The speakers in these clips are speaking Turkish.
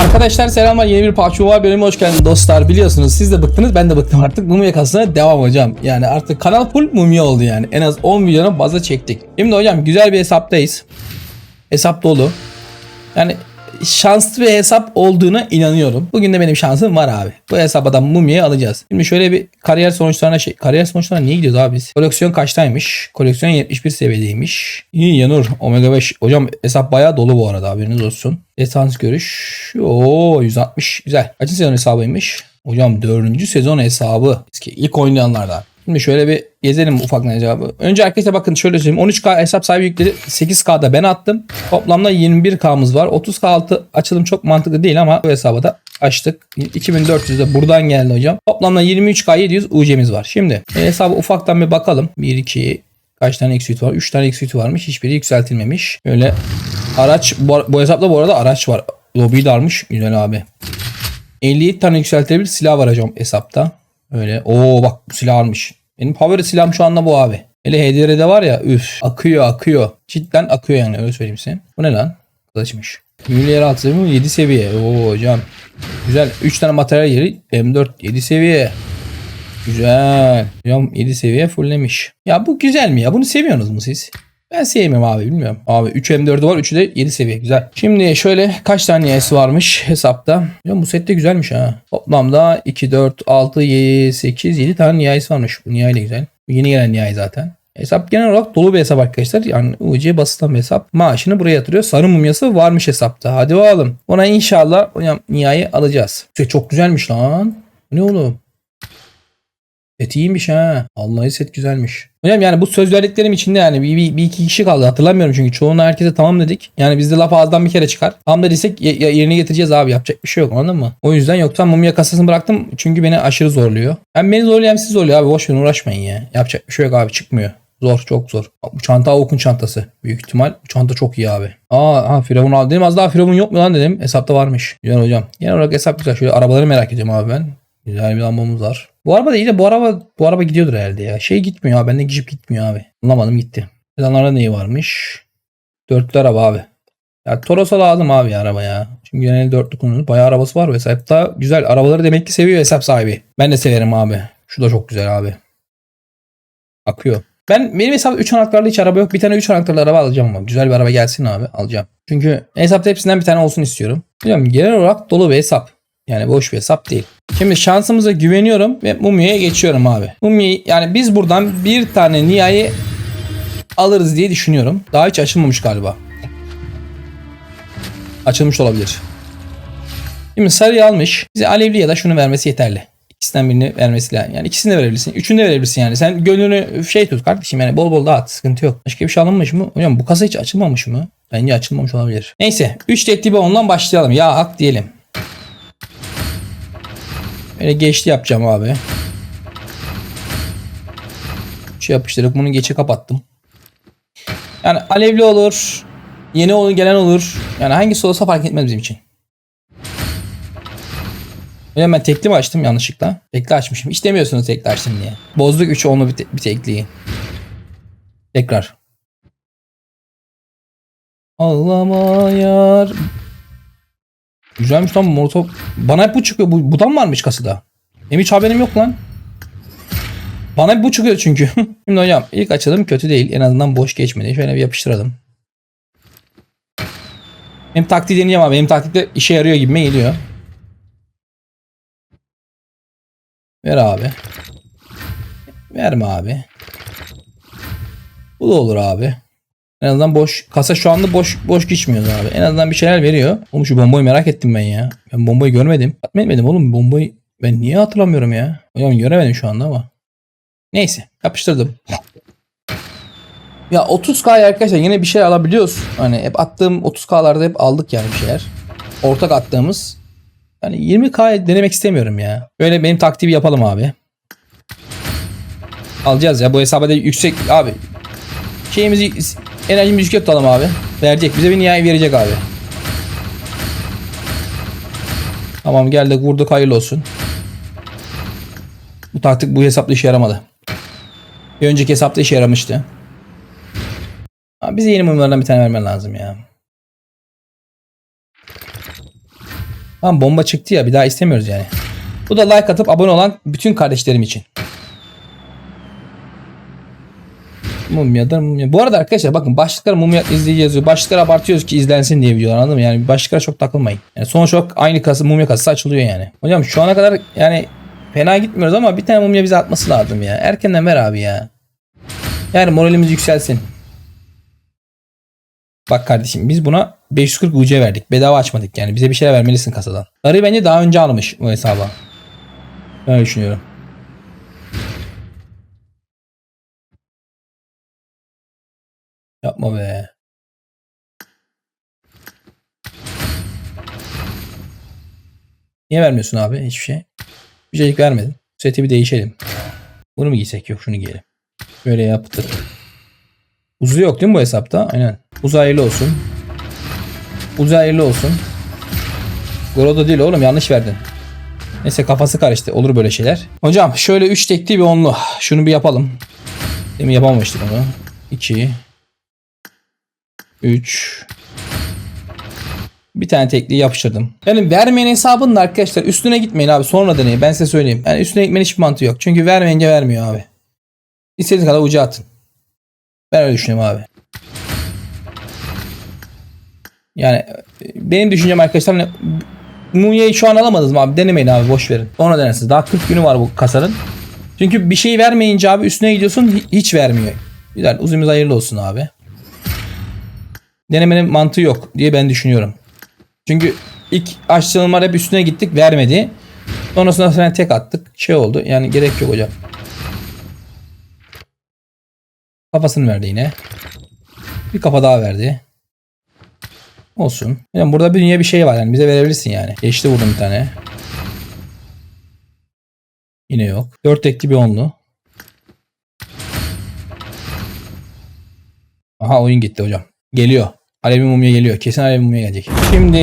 Arkadaşlar selamlar yeni bir PUBG Mobile bölümüne hoş geldiniz dostlar. Biliyorsunuz siz de bıktınız ben de bıktım artık. Mumya kasasına devam hocam. Yani artık kanal full mumya oldu yani. En az 10 milyona fazla çektik. Şimdi hocam güzel bir hesaptayız. Hesap dolu. Yani şanslı bir hesap olduğuna inanıyorum. Bugün de benim şansım var abi. Bu hesaptan mumyayı alacağız. Şimdi şöyle bir kariyer sonuçlarına şey kariyer sonuçlarına niye gidiyoruz abi biz? Koleksiyon kaçtaymış? Koleksiyon 71 seviyedeymiş. İyi Yanur Omega 5. Hocam hesap bayağı dolu bu arada haberiniz olsun. Desans görüş. Oo 160 güzel. Kaçıncı sezon hesabıymış? Hocam 4. sezon hesabı. Eski ilk oynayanlardan. Şimdi şöyle bir gezelim ufaktan hesabı. Önce arkadaşlar bakın şöyle söyleyeyim. 13K hesap sahibi yükleri 8K'da ben attım. Toplamda 21K'mız var. 30K altı açılım çok mantıklı değil ama bu hesabı da açtık. 2400 de buradan geldi hocam. Toplamda 23K 700 UC'miz var. Şimdi e, hesabı ufaktan bir bakalım. 1, 2, kaç tane exit var? 3 tane exit varmış. Hiçbiri yükseltilmemiş. Böyle araç bu, bu hesapta bu arada araç var. Lobiyi darmış. Güzel abi. 57 tane yükseltilebilir silah var hocam hesapta. Öyle. Oo bak silah almış. Benim favori silahım şu anda bu abi. Hele HDR'de var ya üf akıyor akıyor. Cidden akıyor yani öyle söyleyeyim size. Bu ne lan? Kılıçmış. Milli yer altı seviye 7 seviye. Oo hocam. Güzel. 3 tane materyal yeri M4 7 seviye. Güzel. Hocam 7 seviye fulllemiş. Ya bu güzel mi ya? Bunu seviyorsunuz mu siz? Ben sevmiyorum abi bilmiyorum. Abi 3 M4'ü var 3'ü de 7 seviye güzel. Şimdi şöyle kaç tane nihayesi varmış hesapta. Ya bu set de güzelmiş ha. Toplamda 2, 4, 6, 7, 8, 7 tane nihayesi varmış. Bu nihai de güzel. Bu yeni gelen nihai zaten. Hesap genel olarak dolu bir hesap arkadaşlar. Yani UC basılan bir hesap. Maaşını buraya yatırıyor. Sarı mumyası varmış hesapta. Hadi bakalım. Ona inşallah hocam nihai alacağız. Şey, çok güzelmiş lan. Ne oğlum? Set iyiymiş ha. Vallahi set güzelmiş. Hocam yani bu söz verdiklerim içinde yani bir, bir, bir iki kişi kaldı. Hatırlamıyorum çünkü çoğuna herkese tamam dedik. Yani bizde laf ağızdan bir kere çıkar. Tamam dediysek ye- ye- yerine getireceğiz abi. Yapacak bir şey yok anladın mı? O yüzden yoksa mumya kasasını bıraktım. Çünkü beni aşırı zorluyor. Hem beni zorluyor hem sizi zorluyor abi. Boş verin uğraşmayın ya. Yapacak bir şey yok abi çıkmıyor. Zor çok zor. Bu çanta Avuk'un çantası. Büyük ihtimal bu çanta çok iyi abi. Aa ha Firavun aldım. Dedim az daha Firavun yok mu lan dedim. Hesapta varmış. Güzel hocam. Genel olarak hesap güzel. Şöyle arabaları merak ediyorum abi ben. Güzel bir lambamız var. Bu araba da iyi de bu araba bu araba gidiyordur herhalde ya. Şey gitmiyor abi. Bende gidip gitmiyor abi. Anlamadım gitti. Sedanlarda neyi varmış? Dörtlü araba abi. Ya Toros'a lazım abi araba ya. Çünkü genelde dörtlü kullanılır. Bayağı arabası var ve hesapta güzel. Arabaları demek ki seviyor hesap sahibi. Ben de severim abi. Şu da çok güzel abi. Akıyor. Ben benim hesapta 3 anahtarlı hiç araba yok. Bir tane 3 anahtarlı araba alacağım ama. Güzel bir araba gelsin abi. Alacağım. Çünkü hesapta hepsinden bir tane olsun istiyorum. Hocam genel olarak dolu bir hesap. Yani boş bir hesap değil. Şimdi şansımıza güveniyorum ve Mumya'ya geçiyorum abi. Mumya'yı yani biz buradan bir tane nihai alırız diye düşünüyorum. Daha hiç açılmamış galiba. Açılmış olabilir. Şimdi sarıyı almış. Bize alevli ya da şunu vermesi yeterli. İkisinden birini vermesi lazım. Yani ikisini de verebilirsin. Üçünü de verebilirsin yani. Sen gönlünü şey tut kardeşim yani bol bol dağıt. Sıkıntı yok. Başka bir şey alınmış mı? Hocam bu kasa hiç açılmamış mı? Bence açılmamış olabilir. Neyse. 3 teklibi ondan başlayalım. Ya hak diyelim. Böyle geçti yapacağım abi. Şu yapıştırıp bunu geçe kapattım. Yani alevli olur. Yeni olur gelen olur. Yani hangisi olsa fark etmez bizim için. Öyle ben tekli mi açtım yanlışlıkla? Tekli açmışım. Hiç demiyorsunuz tekli açtım diye. Bozduk 3 onlu bir, te- bir tekliyi. Tekrar. Ağlama yar. Güzelmiş lan molotov. Bana hep bu çıkıyor. Bu, budan varmış kasada. Benim hiç haberim yok lan. Bana hep bu çıkıyor çünkü. Şimdi hocam ilk açılım kötü değil. En azından boş geçmedi. Şöyle bir yapıştıralım. Benim taktiği deneyeceğim abi. Benim taktik de işe yarıyor gibime geliyor. Ver abi. Verme abi. Bu da olur abi. En azından boş kasa şu anda boş boş geçmiyor abi. En azından bir şeyler veriyor. Oğlum şu bombayı merak ettim ben ya. Ben bombayı görmedim. Etmedim oğlum bombayı. Ben niye hatırlamıyorum ya? Hocam göremedim şu anda ama. Neyse yapıştırdım. Ya 30k arkadaşlar yine bir şey alabiliyoruz. Hani hep attığım 30k'larda hep aldık yani bir şeyler. Ortak attığımız. Yani 20k denemek istemiyorum ya. Böyle benim taktiği yapalım abi. Alacağız ya bu hesaba da yüksek abi. Şeyimizi enerjimizi yüksek tutalım abi. Verecek bize bir nihai verecek abi. Tamam geldik vurduk hayırlı olsun. Bu taktik bu hesapta işe yaramadı. Bir önceki hesapta işe yaramıştı. Abi bize yeni mumlardan bir tane vermen lazım ya. Tamam bomba çıktı ya bir daha istemiyoruz yani. Bu da like atıp abone olan bütün kardeşlerim için. Mumyadır mumya. Bu arada arkadaşlar bakın başlıklara mumya izleyici yazıyor. Başlıklara abartıyoruz ki izlensin diye videolar anladın mı? Yani başlıklara çok takılmayın. Yani sonuç olarak aynı kasa mumya kasası açılıyor yani. Hocam şu ana kadar yani fena gitmiyoruz ama bir tane mumya bize atması lazım ya. Erkenden ver abi ya. Yani moralimiz yükselsin. Bak kardeşim biz buna 540 UC verdik. Bedava açmadık yani. Bize bir şeyler vermelisin kasadan. Sarı bence daha önce almış bu hesaba. Ben düşünüyorum. Yapma be. Niye vermiyorsun abi hiçbir şey? Bir şeylik vermedin. Seti bir değişelim. Bunu mu giysek? Yok şunu giyelim. Böyle yaptık. Uzu yok değil mi bu hesapta? Aynen. Uzu hayırlı olsun. Uzu hayırlı olsun. Gorodo değil oğlum yanlış verdin. Neyse kafası karıştı. Olur böyle şeyler. Hocam şöyle 3 tekli bir onlu. Şunu bir yapalım. Demin yapamamıştık onu. 2 3 bir tane tekliği yapıştırdım. Yani vermeyen hesabının da arkadaşlar üstüne gitmeyin abi. Sonra deneyin. Ben size söyleyeyim. Yani üstüne gitmenin hiçbir mantığı yok. Çünkü vermeyince vermiyor abi. İstediğiniz kadar ucu atın. Ben öyle düşünüyorum abi. Yani e, benim düşüncem arkadaşlar hani Mumya'yı şu an alamadınız mı abi? Denemeyin abi boş verin. Sonra denersiniz. Daha 40 günü var bu kasanın. Çünkü bir şey vermeyince abi üstüne gidiyorsun hi- hiç vermiyor. Güzel uzunumuz hayırlı olsun abi. Denemenin mantığı yok diye ben düşünüyorum. Çünkü ilk açtığım hep üstüne gittik vermedi. Sonrasında sonra tek attık. Şey oldu yani gerek yok hocam. Kafasını verdi yine. Bir kafa daha verdi. Olsun. Yani burada bir dünya bir şey var yani bize verebilirsin yani. Geçti vurdum bir tane. Yine yok. Dört tekli bir onlu. Aha oyun gitti hocam. Geliyor. Alevi mumya geliyor. Kesin alevi mumya gelecek. Şimdi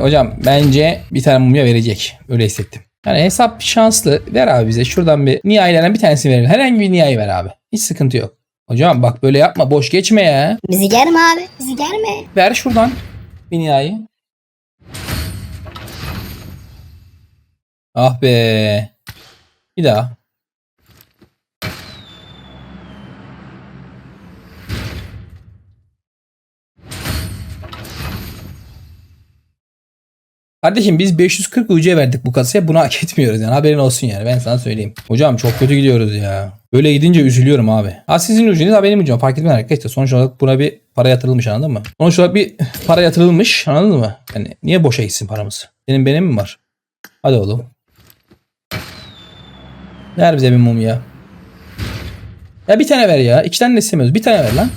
hocam bence bir tane mumya verecek. Öyle hissettim. Yani hesap şanslı. Ver abi bize. Şuradan bir nihailerden bir tanesini verelim. Herhangi bir nihai ver abi. Hiç sıkıntı yok. Hocam bak böyle yapma. Boş geçme ya. Bizi germe abi. Bizi germe. Ver şuradan bir nihai. Ah be. Bir daha. Kardeşim biz 540 UC verdik bu kasaya. Bunu hak etmiyoruz yani. Haberin olsun yani. Ben sana söyleyeyim. Hocam çok kötü gidiyoruz ya. Böyle gidince üzülüyorum abi. Ha sizin ha benim ucum. Fark etmez arkadaşlar. Sonuç olarak buna bir para yatırılmış anladın mı? Sonuç olarak bir para yatırılmış anladın mı? Yani niye boşa gitsin paramız? Senin benim mi var? Hadi oğlum. Ver bize bir mum ya. Ya bir tane ver ya. İki tane de istemiyoruz. Bir tane ver lan.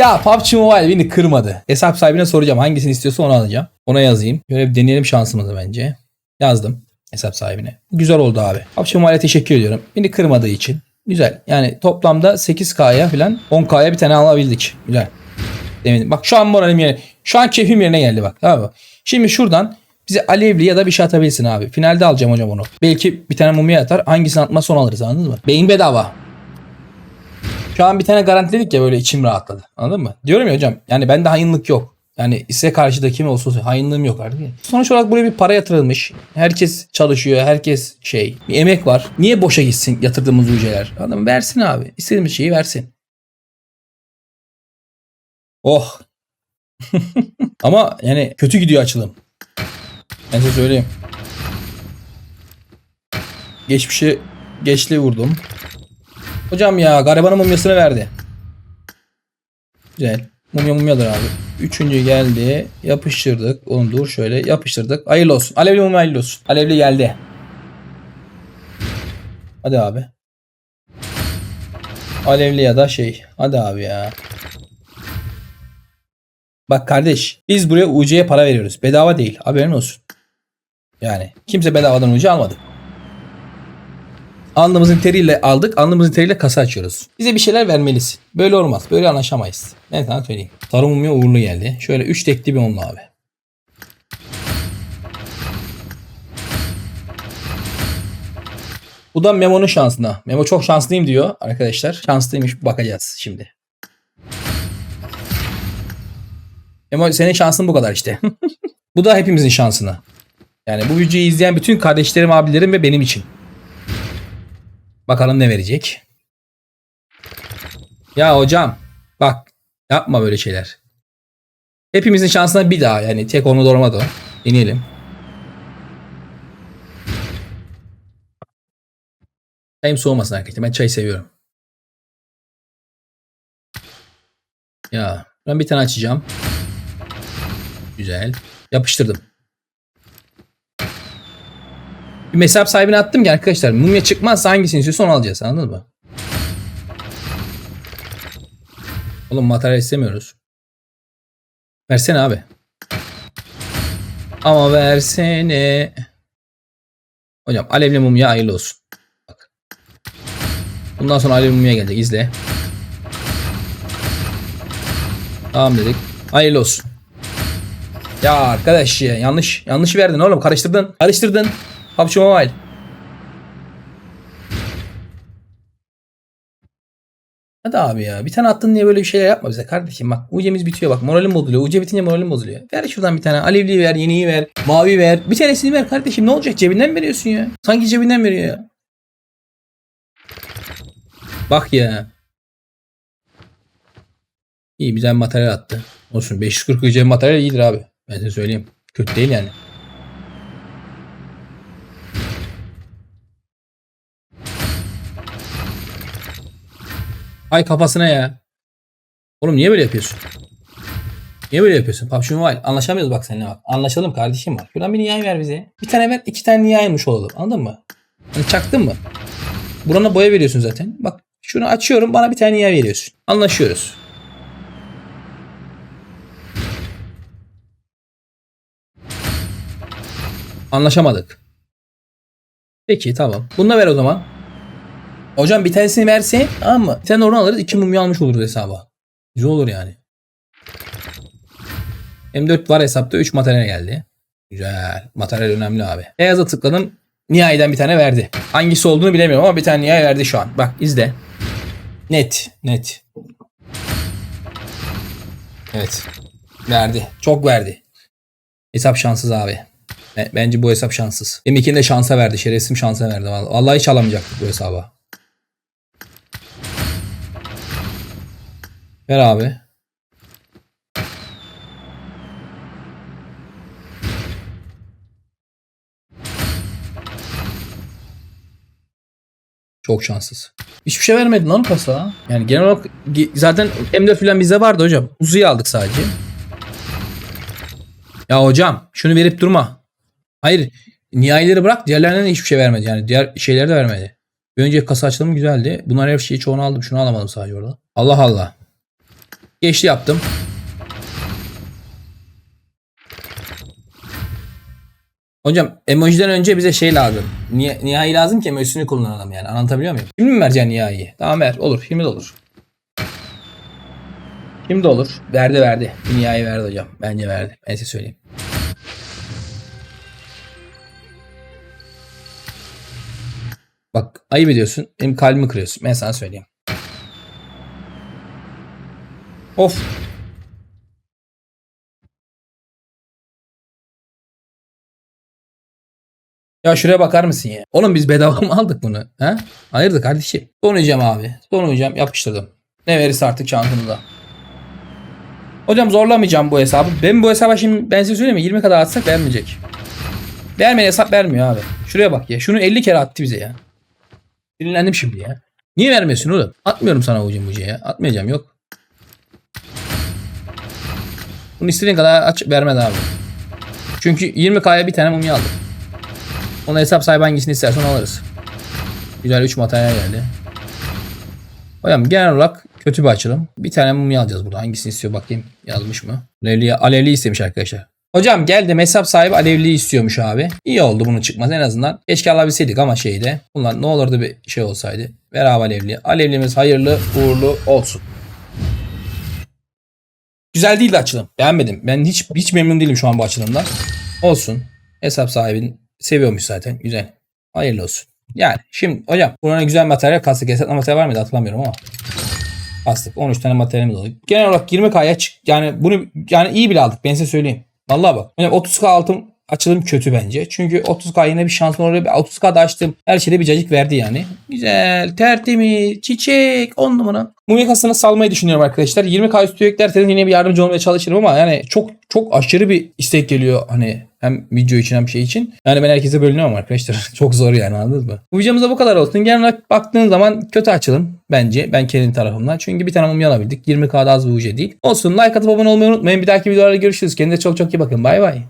Ya PUBG Mobile beni kırmadı. Hesap sahibine soracağım hangisini istiyorsa onu alacağım. Ona yazayım. Şöyle bir deneyelim şansımızı bence. Yazdım hesap sahibine. Güzel oldu abi. PUBG Mobile'e teşekkür ediyorum. Beni kırmadığı için. Güzel. Yani toplamda 8K'ya falan 10K'ya bir tane alabildik. Güzel. Demin. Bak şu an moralim yerine. Şu an keyfim yerine geldi bak. Tamam mı? Şimdi şuradan bize alevli ya da bir şey atabilsin abi. Finalde alacağım hocam onu. Belki bir tane mumya atar. Hangisini atma son alırız anladın mı? Beyin bedava. Şu an bir tane garantiledik ya böyle içim rahatladı. Anladın mı? Diyorum ya hocam yani bende hainlik yok. Yani size karşı da kim olsa olsun hainliğim yok artık. Sonuç olarak buraya bir para yatırılmış. Herkes çalışıyor. Herkes şey. Bir emek var. Niye boşa gitsin yatırdığımız ücretler? Mı? Versin abi. İstediğimiz şeyi versin. Oh. Ama yani kötü gidiyor açılım. Ben size söyleyeyim. Geçmişi geçli vurdum. Hocam ya garibanın mumyasını verdi. Güzel. Mumya mumyadır abi. Üçüncü geldi. Yapıştırdık. Oğlum dur şöyle yapıştırdık. Hayırlı olsun. Alevli mumya hayırlı olsun. Alevli geldi. Hadi abi. Alevli ya da şey. Hadi abi ya. Bak kardeş biz buraya UC'ye para veriyoruz. Bedava değil. Haberin olsun. Yani kimse bedavadan UC almadı. Alnımızın teriyle aldık. Alnımızın teriyle kasa açıyoruz. Bize bir şeyler vermelisin. Böyle olmaz. Böyle anlaşamayız. Ben sana söyleyeyim. Sarı mumya uğurlu geldi. Şöyle 3 tekli bir onlu abi. Bu da Memo'nun şansına. Memo çok şanslıyım diyor arkadaşlar. Şanslıymış bakacağız şimdi. Memo senin şansın bu kadar işte. bu da hepimizin şansına. Yani bu videoyu izleyen bütün kardeşlerim, abilerim ve benim için. Bakalım ne verecek. Ya hocam bak yapma böyle şeyler. Hepimizin şansına bir daha yani tek onu doğramadı o. Deneyelim. Çayım soğumasın arkadaşlar. Ben çay seviyorum. Ya ben bir tane açacağım. Güzel. Yapıştırdım. Bir mesap sahibine attım ki arkadaşlar mumya çıkmazsa hangisini istiyorsa onu alacağız anladın mı? Oğlum materyal istemiyoruz. Versene abi. Ama versene. Hocam alevli mumya hayırlı olsun. Bak. Bundan sonra alevli mumya gelecek izle. Tamam dedik. Hayırlı olsun. Ya arkadaş ya yanlış yanlış verdin oğlum karıştırdın. Karıştırdın. PUBG Mobile. Hadi abi ya. Bir tane attın diye böyle bir şeyler yapma bize kardeşim. Bak UC'miz bitiyor bak. Moralim bozuluyor. UC bitince moralim bozuluyor. Ver şuradan bir tane. Alevli ver, yeniyi ver, mavi ver. Bir tanesini ver kardeşim. Ne olacak? Cebinden veriyorsun ya? Sanki cebinden veriyor ya. Bak ya. İyi güzel materyal attı. Olsun 540 UC materyal iyidir abi. Ben size söyleyeyim. Kötü değil yani. Ay kafasına ya. Oğlum niye böyle yapıyorsun? Niye böyle yapıyorsun? PUBG Mobile. Anlaşamıyoruz bak seninle bak. Anlaşalım kardeşim bak. Şuradan bir nihai ver bize. Bir tane ver. iki tane nihaymış olalım. Anladın mı? Hani çaktın mı? Burana boya veriyorsun zaten. Bak şunu açıyorum bana bir tane nihai veriyorsun. Anlaşıyoruz. Anlaşamadık. Peki tamam. Bunu da ver o zaman. Hocam bir tanesini verse tamam mı? Bir tane oradan alırız. iki mumya almış oluruz hesaba. Güzel olur yani. M4 var hesapta 3 materyal geldi. Güzel. Materyal önemli abi. Beyaza tıkladım. Nihai'den bir tane verdi. Hangisi olduğunu bilemiyorum ama bir tane Nihai verdi şu an. Bak izle. Net. Net. Evet. Verdi. Çok verdi. Hesap şanssız abi. Bence bu hesap şanssız. M2'nin de şansa verdi. Şerefsim şansa verdi. Vallahi hiç alamayacaktık bu hesaba. Ver abi. Çok şanssız. Hiçbir şey vermedin lan pasa. Yani genel olarak zaten M4 falan bizde vardı hocam. Uzu'yu aldık sadece. Ya hocam şunu verip durma. Hayır. Nihaileri bırak. Diğerlerine hiçbir şey vermedi. Yani diğer şeyleri de vermedi. Bir önceki kasa açılımı güzeldi. Bunlar her şeyi çoğunu aldım. Şunu alamadım sadece orada. Allah Allah. Geçti yaptım. Hocam emojiden önce bize şey lazım. Niye, nihai lazım ki emojisini kullanalım yani. Anlatabiliyor muyum? Şimdi mi vereceksin nihaiyi? Tamam ver. Olur. Şimdi de olur. Şimdi de olur. Verdi verdi. Nihai verdi hocam. Bence verdi. Ben size söyleyeyim. Bak ayıp ediyorsun. Benim kalbimi kırıyorsun. Ben sana söyleyeyim. Of. Ya şuraya bakar mısın ya? Oğlum biz bedava mı aldık bunu? He? Hayırdır kardeşim? Donayacağım abi. Donayacağım. Yapıştırdım. Ne verirse artık çantamıza. Hocam zorlamayacağım bu hesabı. Ben bu hesaba şimdi ben size söyleyeyim mi? 20 kadar atsak vermeyecek. Vermeyen hesap vermiyor abi. Şuraya bak ya. Şunu 50 kere attı bize ya. Sinirlendim şimdi ya. Niye vermiyorsun oğlum? Atmıyorum sana ucu mucu ya. Atmayacağım yok. Bunu istediğin kadar aç vermedi abi. Çünkü 20k'ya bir tane mumya aldım. Ona hesap sahibi hangisini istersen alırız. Güzel 3 materyal geldi. Hocam genel olarak kötü bir açılım. Bir tane mumya alacağız burada. Hangisini istiyor bakayım. Yazmış mı? Alevli, alevli istemiş arkadaşlar. Hocam geldim hesap sahibi alevli istiyormuş abi. İyi oldu bunun çıkması en azından. Keşke alabilseydik ama şeyde. Bunlar ne olurdu bir şey olsaydı. Ver abi alevli. Alevlimiz hayırlı uğurlu olsun. Güzel değildi açılım. Beğenmedim. Ben hiç hiç memnun değilim şu an bu açılımdan. Olsun. Hesap sahibini seviyormuş zaten. Güzel. Hayırlı olsun. Yani şimdi hocam buraya güzel materyal kastık. Hesapla materyal var mıydı hatırlamıyorum ama. Kastık. 13 tane materyalimiz oldu. Genel olarak 20K'ya çık. Yani bunu yani iyi bile aldık ben size söyleyeyim. Vallahi bak. Hocam 30K altın açılım kötü bence. Çünkü 30K yine bir şansın oraya 30K'da açtım. Her şeyde bir cacık verdi yani. Güzel. Tertemiz. Çiçek. 10 numara. Mumya kasasını salmayı düşünüyorum arkadaşlar. 20K üstü eklerseniz yine bir yardımcı olmaya çalışırım ama yani çok çok aşırı bir istek geliyor hani hem video için hem şey için. Yani ben herkese bölünüyorum arkadaşlar. çok zor yani anladınız mı? Bu videomuzda bu kadar olsun. Genel olarak baktığın zaman kötü açılım bence. Ben kendi tarafımdan. Çünkü bir tane mumya alabildik. 20K'da az bir UC değil. Olsun like atıp abone olmayı unutmayın. Bir dahaki videolarda görüşürüz. Kendinize çok çok iyi bakın. Bay bay.